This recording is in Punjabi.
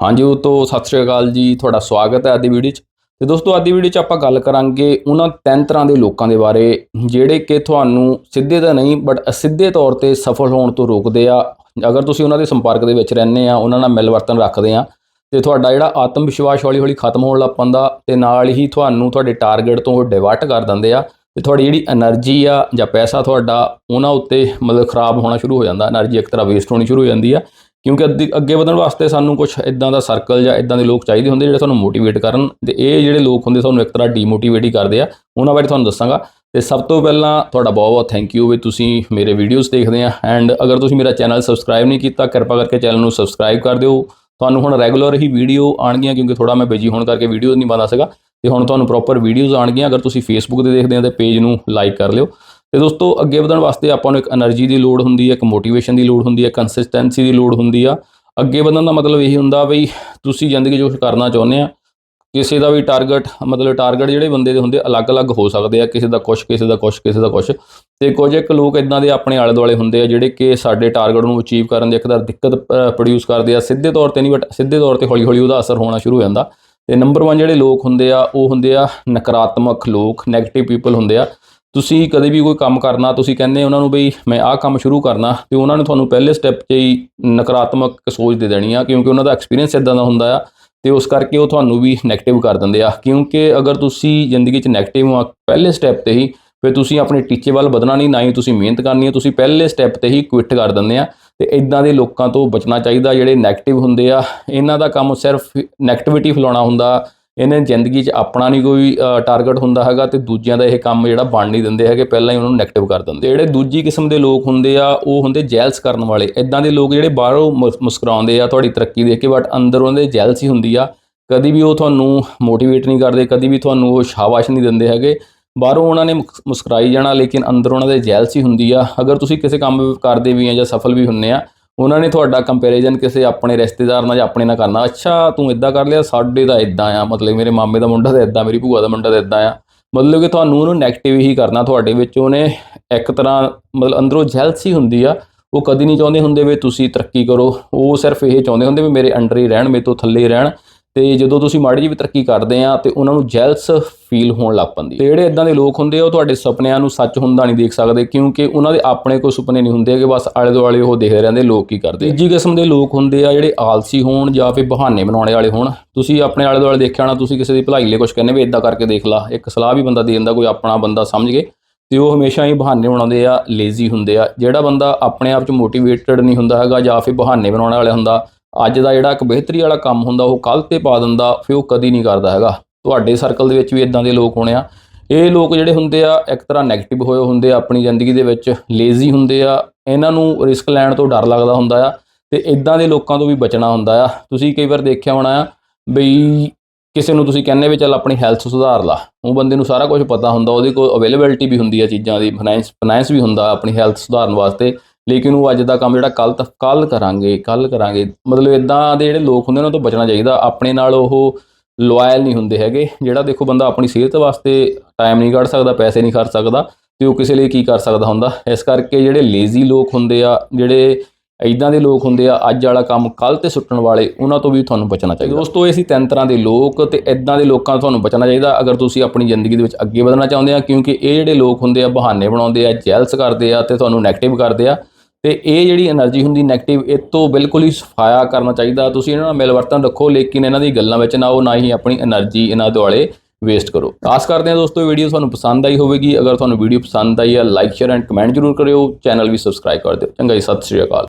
ਹਾਂਜੀ, ਉਹ ਤੋਂ ਸਤਿ ਸ਼੍ਰੀ ਅਕਾਲ ਜੀ, ਤੁਹਾਡਾ ਸਵਾਗਤ ਹੈ ਅੱਜ ਦੀ ਵੀਡੀਓ 'ਚ। ਤੇ ਦੋਸਤੋ, ਅੱਜ ਦੀ ਵੀਡੀਓ 'ਚ ਆਪਾਂ ਗੱਲ ਕਰਾਂਗੇ ਉਹਨਾਂ ਤਿੰਨ ਤਰ੍ਹਾਂ ਦੇ ਲੋਕਾਂ ਦੇ ਬਾਰੇ, ਜਿਹੜੇ ਕਿ ਤੁਹਾਨੂੰ ਸਿੱਧੇ ਤਾਂ ਨਹੀਂ ਬਟ ਅਸਿੱਧੇ ਤੌਰ ਤੇ ਸਫਲ ਹੋਣ ਤੋਂ ਰੋਕਦੇ ਆ। ਅਗਰ ਤੁਸੀਂ ਉਹਨਾਂ ਦੇ ਸੰਪਰਕ ਦੇ ਵਿੱਚ ਰਹਿੰਦੇ ਆ, ਉਹਨਾਂ ਨਾਲ ਮਿਲਵਰਤਨ ਰੱਖਦੇ ਆ, ਤੇ ਤੁਹਾਡਾ ਜਿਹੜਾ ਆਤਮ ਵਿਸ਼ਵਾਸ ਹੌਲੀ-ਹੌਲੀ ਖਤਮ ਹੋਣ ਲੱਗ ਪੈਂਦਾ, ਤੇ ਨਾਲ ਹੀ ਤੁਹਾਨੂੰ ਤੁਹਾਡੇ ਟਾਰਗੇਟ ਤੋਂ ਉਹ ਡਿਵਰਟ ਕਰ ਦਿੰਦੇ ਆ, ਤੇ ਤੁਹਾਡੀ ਜਿਹੜੀ એનર્ਜੀ ਆ ਜਾਂ ਪੈਸਾ ਤੁਹਾਡਾ, ਉਹਨਾਂ ਉੱਤੇ ਮਤਲਬ ਖਰਾਬ ਹੋਣਾ ਸ਼ੁਰੂ ਹੋ ਜਾਂਦਾ એનર્ਜੀ ਇੱਕ ਤਰ੍ਹਾਂ ਵੇਸਟ ਹੋਣੀ ਸ਼ੁਰੂ ਹੋ ਜਾਂਦੀ ਆ। ਕਿਉਂਕਿ ਅੱਧੀ- ਅੱਗੇ ਵਧਣ ਵਾਸਤੇ ਸਾਨੂੰ ਕੁਝ ਇਦਾਂ ਦਾ ਸਰਕਲ ਜਾਂ ਇਦਾਂ ਦੇ ਲੋਕ ਚਾਹੀਦੇ ਹੁੰਦੇ ਜਿਹੜੇ ਤੁਹਾਨੂੰ ਮੋਟੀਵੇਟ ਕਰਨ ਤੇ ਇਹ ਜਿਹੜੇ ਲੋਕ ਹੁੰਦੇ ਤੁਹਾਨੂੰ ਇੱਕ ਤਰ੍ਹਾਂ ਡੀਮੋਟੀਵੇਟ ਹੀ ਕਰਦੇ ਆ। ਉਹਨਾਂ ਬਾਰੇ ਤੁਹਾਨੂੰ ਦੱਸਾਂਗਾ। ਤੇ ਸਭ ਤੋਂ ਪਹਿਲਾਂ ਤੁਹਾਡਾ ਬਹੁਤ ਬਹੁਤ ਥੈਂਕ ਯੂ ਵੀ ਤੁਸੀਂ ਮੇਰੇ ਵੀਡੀਓਜ਼ ਦੇਖਦੇ ਆ। ਐਂਡ ਅਗਰ ਤੁਸੀਂ ਮੇਰਾ ਚੈਨਲ ਸਬਸਕ੍ਰਾਈਬ ਨਹੀਂ ਕੀਤਾ, ਕਿਰਪਾ ਕਰਕੇ ਚੈਨਲ ਨੂੰ ਸਬਸਕ੍ਰਾਈਬ ਕਰ ਦਿਓ। ਤੁਹਾਨੂੰ ਹੁਣ ਰੈਗੂਲਰ ਹੀ ਵੀਡੀਓ ਆਣਗੀਆਂ ਕਿਉਂਕਿ ਥੋੜਾ ਮੈਂ ਬਿਜ਼ੀ ਹੋਣ ਕਰਕੇ ਵੀਡੀਓਜ਼ ਨਹੀਂ ਪਾਉਂਦਾ ਸੀਗਾ। ਤੇ ਹੁਣ ਤੁਹਾਨੂੰ ਪ੍ਰੋਪਰ ਵੀਡੀਓਜ਼ ਆਣਗੀਆਂ ਅਗਰ ਤੁਸੀਂ ਫੇਸਬੁੱਕ ਤੇ ਦੇਖਦੇ ਆ ਤੇ ਪੇਜ ਨੂੰ ਲਾਈਕ ਕਰ ਲਿਓ। ਤੇ ਦੋਸਤੋ, ਅੱਗੇ ਵਧਣ ਵਾਸਤੇ ਆਪਾਂ ਨੂੰ ਇੱਕ એનર્ਜੀ ਦੀ ਲੋੜ ਹੁੰਦੀ ਹੈ, ਇੱਕ ਮੋਟੀਵੇਸ਼ਨ ਦੀ ਲੋੜ ਹੁੰਦੀ ਹੈ ਕੰਸਿਸਟੈਂਸੀ ਦੀ ਲੋੜ ਹੁੰਦੀ ਆ। ਅੱਗੇ ਵਧਣ ਦਾ ਮਤਲਬ ਇਹੀ ਹੁੰਦਾ ਵੀ ਤੁਸੀਂ ਜ਼ਿੰਦਗੀ ਜੋ ਕਰਨਾ ਚਾਹੁੰਦੇ ਆ, ਕਿਸੇ ਦਾ ਵੀ ਟਾਰਗੇਟ ਮਤਲਬ ਟਾਰਗੇਟ ਜਿਹੜੇ ਬੰਦੇ ਦੇ ਹੁੰਦੇ ਅਲੱਗ-ਅਲੱਗ ਹੋ ਸਕਦੇ ਆ, ਕਿਸੇ ਦਾ ਕੁਛ, ਕਿਸੇ ਦਾ ਕੁਛ, ਕਿਸੇ ਦਾ ਕੁਛ। ਤੇ ਕੁਝ ਇੱਕ ਲੋਕ ਇਦਾਂ ਦੇ ਆਪਣੇ ਆਲੇ ਦੁਆਲੇ ਹੁੰਦੇ ਆ, ਜਿਹੜੇ ਕਿ ਸਾਡੇ ਟਾਰਗੇਟ ਨੂੰ ਅਚੀਵ ਕਰਨ ਦੇ ਇੱਕ ਇੱਕਦਾਂ ਦਿੱਕਤ ਪ੍ਰੋਡਿਊਸ ਕਰਦੇ ਆ, ਸਿੱਧੇ ਤੌਰ ਤੇ ਨਹੀਂ ਬਟ ਸਿੱਧੇ ਤੌਰ ਤੇ ਹੌਲੀ-ਹੌਲੀ ਉਹਦਾ ਅਸਰ ਹੋਣਾ ਸ਼ੁਰੂ ਹੋ ਜਾਂਦਾ। ਤੇ ਨੰਬਰ 1 ਜਿਹੜੇ ਲੋਕ ਹੁੰਦੇ ਆ, ਉਹ ਹੁੰਦੇ ਆ ਨਕਾਰਾਤਮਕ ਲੋਕ 네ਗੇਟਿਵ ਪੀਪਲ ਹੁੰਦੇ ਆ। ਤੁਸੀਂ ਕਦੇ ਵੀ ਕੋਈ ਕੰਮ ਕਰਨਾ, ਤੁਸੀਂ ਕਹਿੰਦੇ ਉਹਨਾਂ ਨੂੰ ਬਈ ਮੈਂ ਆਹ ਕੰਮ ਸ਼ੁਰੂ ਕਰਨਾ, ਤੇ ਉਹਨਾਂ ਨੇ ਤੁਹਾਨੂੰ ਪਹਿਲੇ ਸਟੈਪ 'ਚ ਹੀ ਨਕਾਰਾਤਮਕ ਸੋਚ ਦੇ ਦੇਣੀ ਆ, ਕਿਉਂਕਿ ਉਹਨਾਂ ਦਾ ਐਕਸਪੀਰੀਅੰਸ ਇਦਾਂ ਦਾ ਹੁੰਦਾ ਆ, ਤੇ ਉਸ ਕਰਕੇ ਉਹ ਤੁਹਾਨੂੰ ਵੀ ਨੈਗੇਟਿਵ ਕਰ ਦਿੰਦੇ ਆ। ਕਿਉਂਕਿ ਅਗਰ ਤੁਸੀਂ ਜ਼ਿੰਦਗੀ 'ਚ ਨੈਗੇਟਿਵ ਹੋ ਪਹਿਲੇ ਸਟੈਪ ਤੇ ਹੀ, ਫਿਰ ਤੁਸੀਂ ਆਪਣੇ ਟੀਚੇ ਵੱਲ ਵਧਣਾ ਨਹੀਂ, ਨਾ ਹੀ ਤੁਸੀਂ ਮਿਹਨਤ ਕਰਨੀ ਹੈ ਤੁਸੀਂ ਪਹਿਲੇ ਸਟੈਪ ਤੇ ਹੀ ਕੁਇਟ ਕਰ ਦਿੰਦੇ ਆ। ਤੇ ਇਦਾਂ ਦੇ ਲੋਕਾਂ ਤੋਂ ਬਚਣਾ ਚਾਹੀਦਾ, ਜਿਹੜੇ ਨੈਗੇਟਿਵ ਹੁੰਦੇ ਆ, ਇਹਨਾਂ ਦਾ ਕੰਮ ਸਿਰਫ 네ਗੇਟਿਵਿਟੀ ਫਲਾਉਣਾ ਹੁੰਦਾ ਇਹਨਾਂ ਜ਼ਿੰਦਗੀ 'ਚ ਆਪਣਾ ਨਹੀਂ ਕੋਈ ਟਾਰਗੇਟ ਹੁੰਦਾ ਹੈਗਾ ਤੇ ਦੂਜਿਆਂ ਦਾ ਇਹ ਕੰਮ ਜਿਹੜਾ ਬਣ ਨਹੀਂ ਦਿੰਦੇ ਹੈਗੇ, ਪਹਿਲਾਂ ਹੀ ਉਹਨਾਂ ਨੂੰ ਨੈਗੇਟਿਵ ਕਰ ਦਿੰਦੇ। ਜਿਹੜੇ ਦੂਜੀ ਕਿਸਮ ਦੇ ਲੋਕ ਹੁੰਦੇ ਆ, ਉਹ ਹੁੰਦੇ ਜੈਲਸ ਕਰਨ ਵਾਲੇ। ਇਦਾਂ ਦੇ ਲੋਕ ਜਿਹੜੇ ਬਾਹਰੋਂ ਮੁਸ- ਮੁਸਕਰਾਉਂਦੇ ਆ ਤੁਹਾਡੀ ਤਰੱਕੀ ਦੇਖ ਕੇ ਬਟ ਅੰਦਰ ਉਹਨਾਂ ਦੇ ਜੈਲਸੀ ਹੁੰਦੀ ਆ। ਕਦੀ ਵੀ ਉਹ ਤੁਹਾਨੂੰ ਮੋਟੀਵੇਟ ਨਹੀਂ ਕਰਦੇ, ਕਦੀ ਵੀ ਤੁਹਾਨੂੰ ਉਹ ਸ਼ਾਬਾਸ਼ ਨਹੀਂ ਦਿੰਦੇ ਹੈਗੇ। ਬਾਹਰੋਂ ਉਹਨਾਂ ਨੇ ਮੁਸ- ਮੁਸਕਰਾਈ ਜਾਣਾ, ਲੇਕਿਨ ਅੰਦਰ ਉਹਨਾਂ ਦੇ ਜੈਲਸੀ ਹੁੰਦੀ ਆ। ਅਗਰ ਤੁਸੀਂ ਕਿਸੇ ਕੰਮ ਕਰਦੇ ਵੀ ਆ ਜਾਂ ਸਫਲ ਵੀ ਹੁੰਨੇ ਆ ਉਹਨਾਂ ਨੇ ਤੁਹਾਡਾ ਕੰਪੈਰੀਜ਼ਨ ਕਿਸੇ ਆਪਣੇ ਰਿਸ਼ਤੇਦਾਰ ਨਾਲ ਜਾਂ ਆਪਣੇ ਨਾਲ ਕਰਨਾ। ਅੱਛਾ, ਤੂੰ ਇਦਾਂ ਕਰ ਲਿਆ, ਸਾਡੇ ਦਾ ਇਦਾਂ ਆ। ਮਤਲਬ ਮੇਰੇ ਮਾਮੇ ਦਾ ਮੁੰਡਾ ਤਾਂ ਇਦਾਂ ਮੇਰੀ ਭੂਆ ਦਾ ਮੁੰਡਾ ਤਾਂ ਇਦਾਂ ਆ। ਮਤਲਬ ਕਿ ਤੁਹਾਨੂੰ ਉਹਨੂੰ 네ਗੇਟਿਵ ਹੀ ਕਰਨਾ ਤੁਹਾਡੇ ਵਿੱਚ। ਉਹਨੇ ਇੱਕ ਤਰ੍ਹਾਂ ਮਤਲਬ ਅੰਦਰੋਂ ਜੈਲਸੀ ਹੁੰਦੀ ਆ। ਉਹ ਕਦੀ ਨਹੀਂ ਚਾਹੁੰਦੇ ਹੁੰਦੇ ਵੀ ਤੁਸੀਂ ਤਰੱਕੀ ਕਰੋ। ਉਹ ਸਿਰਫ ਇਹ ਚਾਹੁੰਦੇ ਹੁੰਦੇ ਵੀ ਮੇਰੇ ਅੰਡਰ ਹੀ ਰਹਿਣ, ਮੇਰੇ ਤੋਂ ਥੱਲੇ ਹੀ ਰਹਿਣ। ਤੇ ਜਦੋਂ ਤੁਸੀਂ ਮਾੜੀ ਜਿਹੀ ਵੀ ਤਰੱਕੀ ਕਰਦੇ ਆ ਤੇ ਉਹਨਾਂ ਨੂੰ ਜੈਲਸ ਫੀਲ ਹੋਣ ਲੱਗ ਪੈਂਦੀ ਤੇ ਜਿਹੜੇ ਇਦਾਂ ਦੇ ਲੋਕ ਹੁੰਦੇ ਆ, ਉਹ ਤੁਹਾਡੇ ਸੁਪਨਿਆਂ ਨੂੰ ਸੱਚ ਹੁੰਦਾ ਨਹੀਂ ਦੇਖ ਸਕਦੇ, ਕਿਉਂਕਿ ਉਹਨਾਂ ਦੇ ਆਪਣੇ ਕੋਈ ਸੁਪਨੇ ਨਹੀਂ ਹੁੰਦੇ ਕਿ ਬਸ ਆਲੇ ਦੁਆਲੇ ਉਹ ਦੇਖਦੇ ਰਹਿੰਦੇ, ਲੋਕ ਕੀ ਕਰਦੇ ਤੀਜੀ ਕਿਸਮ ਦੇ ਲੋਕ ਹੁੰਦੇ ਆ, ਜਿਹੜੇ ਆਲਸੀ ਹੋਣ ਜਾਂ ਫਿਰ ਬਹਾਨੇ ਬਣਾਉਣੇ ਵਾਲੇ ਹੋਣ। ਤੁਸੀਂ ਆਪਣੇ ਆਲੇ ਦੁਆਲੇ ਦੇਖਿਆ ਹੋਣਾ, ਤੁਸੀਂ ਕਿਸੇ ਦੀ ਭਲਾਈ ਲਈ ਕੁਝ ਕਹਿੰਦੇ ਵੀ ਇਦਾਂ ਕਰਕੇ ਦੇਖ ਲਾ, ਇੱਕ ਸਲਾਹ ਵੀ ਬੰਦਾ ਦੇ ਦਿੰਦਾ ਕੋਈ ਆਪਣਾ ਬੰਦਾ ਸਮਝ ਕੇ, ਤੇ ਉਹ ਹਮੇਸ਼ਾ ਹੀ ਬਹਾਨੇ ਬਣਾਉਂਦੇ ਆ ਲੇਜ਼ੀ ਹੁੰਦੇ ਆ। ਜਿਹੜਾ ਬੰਦਾ ਆਪਣੇ ਆਪ 'ਚ ਮੋਟੀਵੇਟਡ ਨਹੀਂ ਹੁੰਦਾ ਹੈਗਾ ਜਾਂ ਫਿਰ ਬਹਾਨੇ ਬਣਾਉਣ ਵਾਲਾ ਹੁੰਦਾ ਅੱਜ ਦਾ ਜਿਹੜਾ ਇੱਕ ਬਿਹਤਰੀ ਵਾਲਾ ਕੰਮ ਹੁੰਦਾ, ਉਹ ਕੱਲ ਤੇ ਪਾ ਦਿੰਦਾ, ਫਿਰ ਉਹ ਕਦੀ ਨਹੀਂ ਕਰਦਾ ਹੈਗਾ। ਤੁਹਾਡੇ ਸਰਕਲ ਦੇ ਵਿੱਚ ਵੀ ਇਦਾਂ ਦੇ ਲੋਕ ਹੋਣੇ ਆ। ਇਹ ਲੋਕ ਜਿਹੜੇ ਹੁੰਦੇ ਆ, ਇੱਕ ਤਰ੍ਹਾਂ 네ਗੇਟਿਵ ਹੋਏ ਹੁੰਦੇ ਆ, ਆਪਣੀ ਜ਼ਿੰਦਗੀ ਦੇ ਵਿੱਚ ਲੇਜ਼ੀ ਹੁੰਦੇ ਆ। ਇਹਨਾਂ ਨੂੰ ਰਿਸਕ ਲੈਣ ਤੋਂ ਡਰ ਲੱਗਦਾ ਹੁੰਦਾ ਆ ਤੇ ਇਦਾਂ ਦੇ ਲੋਕਾਂ ਤੋਂ ਵੀ ਬਚਣਾ ਹੁੰਦਾ ਆ। ਤੁਸੀਂ ਕਈ ਵਾਰ ਦੇਖਿਆ ਹੋਣਾ ਆ ਬਈ ਕਿਸੇ ਨੂੰ ਤੁਸੀਂ ਕਹਿੰਦੇ ਵੀ ਚੱਲ ਆਪਣੀ ਹੈਲਥ ਸੁਧਾਰ ਲਾ। ਉਹ ਬੰਦੇ ਨੂੰ ਸਾਰਾ ਕੁਝ ਪਤਾ ਹੁੰਦਾ, ਉਹਦੇ ਕੋਲ ਅਵੇਲੇਬਿਲਟੀ ਵੀ ਹੁੰਦੀ ਆ ਚੀਜ਼ਾਂ ਦੀ ਫਾਈਨੈਂਸ ਫਾਈਨੈਂਸ ਵੀ ਹੁੰਦਾ ਆਪਣੀ ਹੈਲਥ ਸੁਧਾਰਨ ਵਾਸਤੇ। ਲੇਕਿਨ ਉਹ ਅੱਜ ਦਾ ਕੰਮ ਜਿਹੜਾ ਕੱਲ ਤੱਕ ਕੱਲ ਕਰਾਂਗੇ ਕੱਲ ਕਰਾਂਗੇ, ਮਤਲਬ ਇਦਾਂ ਦੇ ਜਿਹੜੇ ਲੋਕ ਹੁੰਦੇ ਉਹਨਾਂ ਤੋਂ ਬਚਣਾ ਚਾਹੀਦਾ। ਆਪਣੇ ਨਾਲ ਉਹ ਲੋਇਲ ਨਹੀਂ ਹੁੰਦੇ ਹੈਗੇ। ਜਿਹੜਾ ਦੇਖੋ ਬੰਦਾ ਆਪਣੀ ਸਿਹਤ ਵਾਸਤੇ ਟਾਈਮ ਨਹੀਂ ਕੱਢ ਸਕਦਾ, ਪੈਸੇ ਨਹੀਂ ਖਰਚ ਸਕਦਾ ਤੇ ਉਹ ਕਿਸੇ ਲਈ ਕੀ ਕਰ ਸਕਦਾ ਹੁੰਦਾ? ਇਸ ਕਰਕੇ ਜਿਹੜੇ ਲੇਜ਼ੀ ਲੋਕ ਹੁੰਦੇ ਆ, ਜਿਹੜੇ ਇਦਾਂ ਦੇ ਲੋਕ ਹੁੰਦੇ ਆ, ਅੱਜ ਵਾਲਾ ਕੰਮ ਕੱਲ ਤੇ ਸੁੱਟਣ ਵਾਲੇ, ਉਹਨਾਂ ਤੋਂ ਵੀ ਤੁਹਾਨੂੰ ਬਚਣਾ ਚਾਹੀਦਾ। ਦੋਸਤੋ, ਇਹ ਸੀ ਤਿੰਨ ਤਰ੍ਹਾਂ ਦੇ ਲੋਕ ਤੇ ਇਦਾਂ ਦੇ ਲੋਕਾਂ ਤੋਂ ਤੁਹਾਨੂੰ ਬਚਣਾ ਚਾਹੀਦਾ। ਅਗਰ ਤੁਸੀਂ ਆਪਣੀ ਜ਼ਿੰਦਗੀ ਦੇ ਵਿੱਚ ਅੱਗੇ ਵਧਣਾ ਚਾਹੁੰਦੇ ਆ, ਕਿਉਂਕਿ ਇਹ ਜਿਹੜੇ ਲੋਕ ਹੁੰਦੇ ਆ, ਬਹਾਨੇ ਬਣਾਉਂਦੇ ਆ ਜੈਲਸ ਕਰਦੇ ਆ ਤੇ ਤੁਹਾਨੂੰ 네ਗੇਟਿਵ ਕਰਦੇ ਆ। ਤੇ ਇਹ ਜਿਹੜੀ એનર્ਜੀ ਹੁੰਦੀ 네ਗੇਟਿਵ ਇਹ ਤੋਂ ਬਿਲਕੁਲ ਹੀ ਸਫਾਇਆ ਕਰਨਾ ਚਾਹੀਦਾ। ਤੁਸੀਂ ਇਹਨਾਂ ਨਾਲ ਮਿਲਵਰਤਨ ਰੱਖੋ, ਲੇਕਿਨ ਇਹਨਾਂ ਦੀ ਗੱਲਾਂ ਵਿੱਚ ਨਾ ਉਹ ਨਾ ਹੀ ਆਪਣੀ એનર્ਜੀ ਇਹਨਾਂ ਦੁਆਲੇ ਵੇਸਟ ਕਰੋ। ਆਸ ਕਰਦੇ ਹਾਂ ਦੋਸਤੋ ਵੀਡੀਓ ਤੁਹਾਨੂੰ ਪਸੰਦ ਆਈ ਹੋਵੇਗੀ। ਅਗਰ ਤੁਹਾਨੂੰ ਵੀਡੀਓ ਪਸੰਦ ਆਈ ਹੈ ਲਾਈਕ ਸ਼ੇਅਰ ਐਂਡ ਕਮੈਂਟ ਜ਼ਰੂਰ ਕਰਿਓ। ਚੈਨਲ ਵੀ ਸਬਸਕ੍ਰਾਈਬ ਕਰ ਦਿਓ। ਚੰਗਾ ਜੀ, ਸਤਿ ਸ਼੍ਰੀ ਅਕਾਲ।